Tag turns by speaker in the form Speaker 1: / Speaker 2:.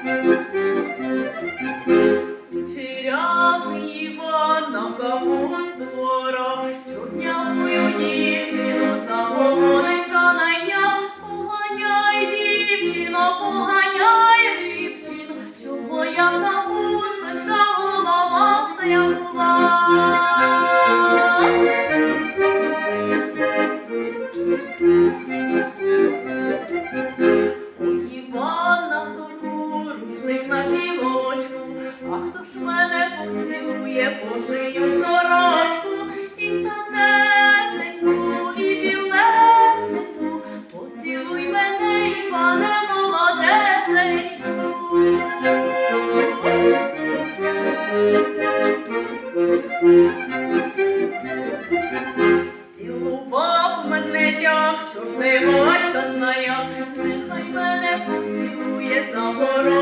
Speaker 1: Thank you. Ж мене поцілує по шию сорочку, і тонесеньку, і білесеньку, поцілуй мене, Іване, молодесеньку. Цілував мене дяк, чорний батько знає, нехай мене поцілує, заворожить козак,